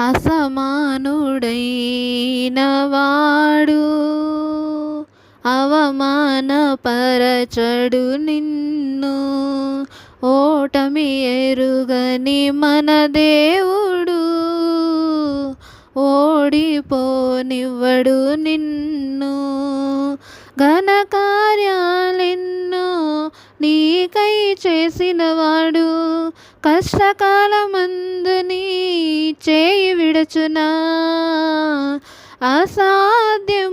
అసమానుడైన వాడు అవమానపరచడు నిన్ను. ఓటమి ఎరుగని మన దేవుడు ఓడిపోనివ్వడు నిన్ను. ఘనకార్యాలెన్నో నీకై చేసినవాడు కష్టకాలమందు నీ చేయి విడచునా? అసాధ్యములెన్నో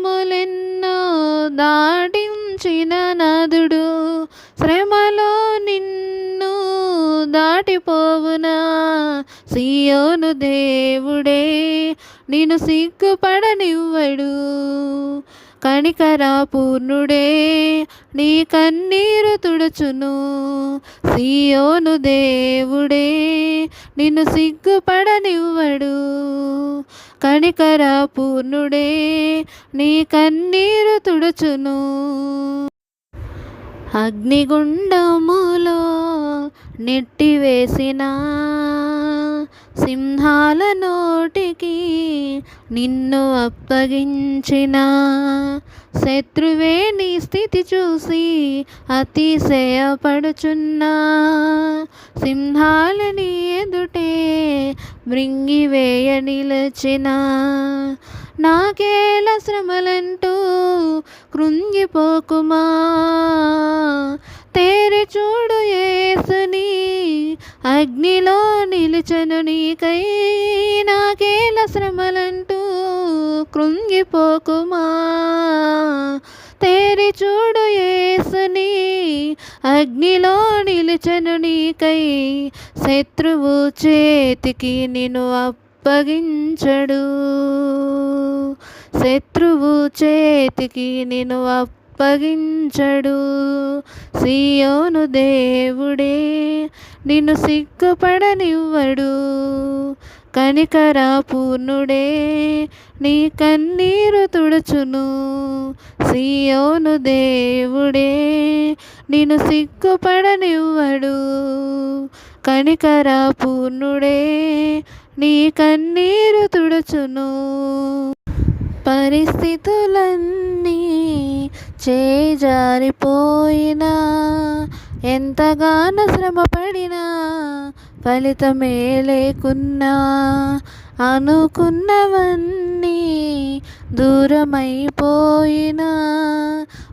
దాటించిన నదుడు శ్రమలో నిన్ను దాటిపోవునా? సియోను దేవుడే నేను సిగ్గుపడనివ్వడు. కణికరా పూర్ణుడే నీ కన్నీరు తుడుచును. సియోను దేవుడే నిన్ను సిగ్గుపడనివ్వడు. కణికరా పూర్ణుడే నీ కన్నీరు తుడుచును. అగ్నిగుండములో నెట్టివేసిన సింహాల నోటికి నిన్ను అప్పగించిన. శత్రువే నీ స్థితి చూసి అతిశయపడుచున్నా. సింహాలని ఎదుటే మృంగివేయ నిలచిన. నాకేల శ్రమలంటూ కృంగిపోకుమా? అగ్నిలో నిలిచను నీకై నాకేల శ్రమలంటూ కృంగిపోకుమా? తేరి చూడు ఏసుని అగ్నిలో నిలిచను నీకై శత్రువు చేతికి నిన్ను అప్పగించడు. శత్రువు చేతికి నిన్ను అప్పగించడు సియోను దేవుడే నిన్ను సిగ్గుపడనివ్వడు. కనికరాపూర్ణుడే నీ కన్నీరు తుడుచును. సియోను దేవుడే నిన్ను సిగ్గుపడనివ్వడు. కనికరాపూర్ణుడే నీ కన్నీరు తుడుచును. పరిస్థితులన్నీ చేజారిపోయినా ఎంతగానో శ్రమపడినా ఫలితమే లేకున్నా అనుకున్నవన్నీ దూరమైపోయినా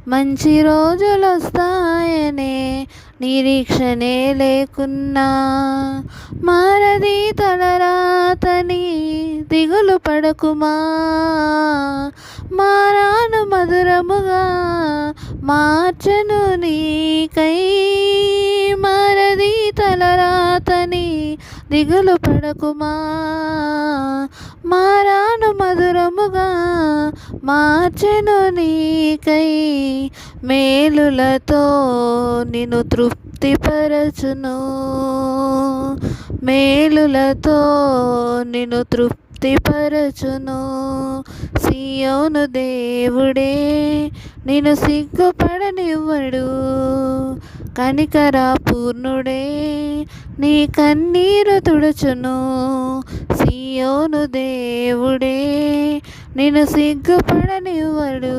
మంచి రోజులు వస్తాయనే నిరీక్షనే లేకున్నా మారది తలరాతని దిగులు పడకుమా? మారాను మధురముగా మార్చను నీకై మారది తలరాతని దిగులు పడకుమా? మారాను మధురముగా మార్చెను నీకై మేలులతో నిన్ను తృప్తిపరచును. మేలులతో నిన్ను తృప్తి తృప్తిపరచును. సియోను దేవుడే నేను సిగ్గుపడనివ్వడు. కనికర పూర్ణుడే నీ కన్నీరు తుడుచును. సియోను దేవుడే నేను సిగ్గుపడనివ్వడు.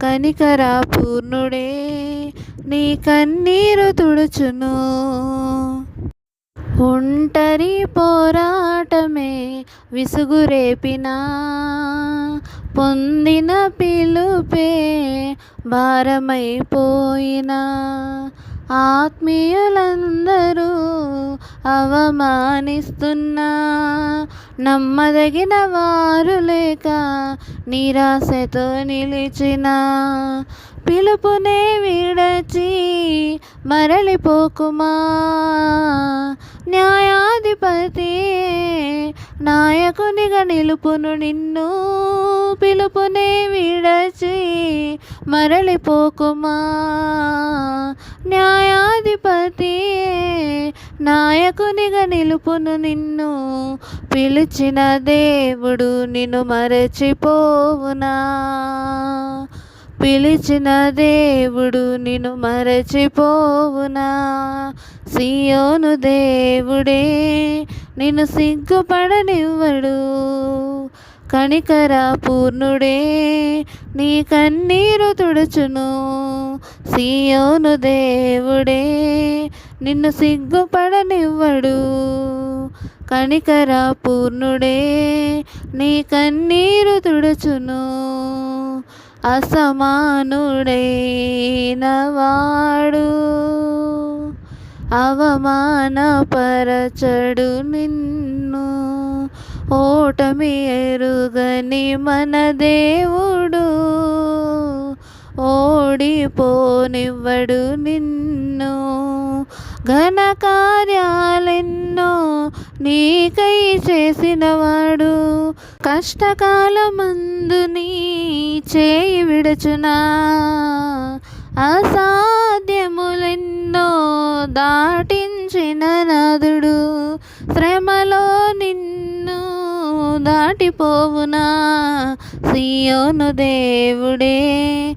కనికర పూర్ణుడే నీ కన్నీరు తుడుచును. ఒంటరి పోరాటమే విసుగురేపినా పొందిన పిలుపే భారమైపోయినా. ఆత్మీయులందరూ అవమానిస్తున్నా నమ్మదగిన వారు లేక నిరాశతో నిలిచిన పిలుపునే విడచి మరలిపోకుమా? న్యాయాధిపతి నాయకునిగా నిలుపును నిన్ను పిలుపునే విడచి మరలిపోకుమా? న్యాయాధిపతి నాయకునిగా నిలుపును నిన్ను పిలిచిన దేవుడు నిన్ను మరచిపోవునా? పిలిచిన దేవుడు నిన్ను మరచిపోవునా? సియోను దేవుడే నిన్ను సిగ్గుపడనివ్వడు. కణికర పూర్ణుడే నీ కన్నీరు తుడుచును. సియోను దేవుడే నిన్ను సిగ్గుపడనివ్వడు. కనికర పూర్ణుడే నీ కన్నీరు తుడుచును. అసమానుడే నవాడు అవమానపరచడు నిన్ను. ఓటమి ఎరుగని మన దేవుడు. ఓడిపోనివ్వడు నిన్ను. ఘన కార్యాలెన్నో నీకై చేసినవాడు. కష్టకాలమందు నీ చేయి విడుచునా. అసాధ్యములెన్నో దాటించిన నదుడు. శ్రమలో నిన్ను దాటిపోవునా. సియోను దేవుడే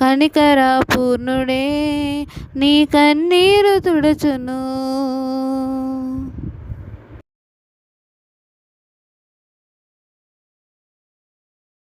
కనికర పూర్ణుడే నీ కన్నీరు తుడుచును.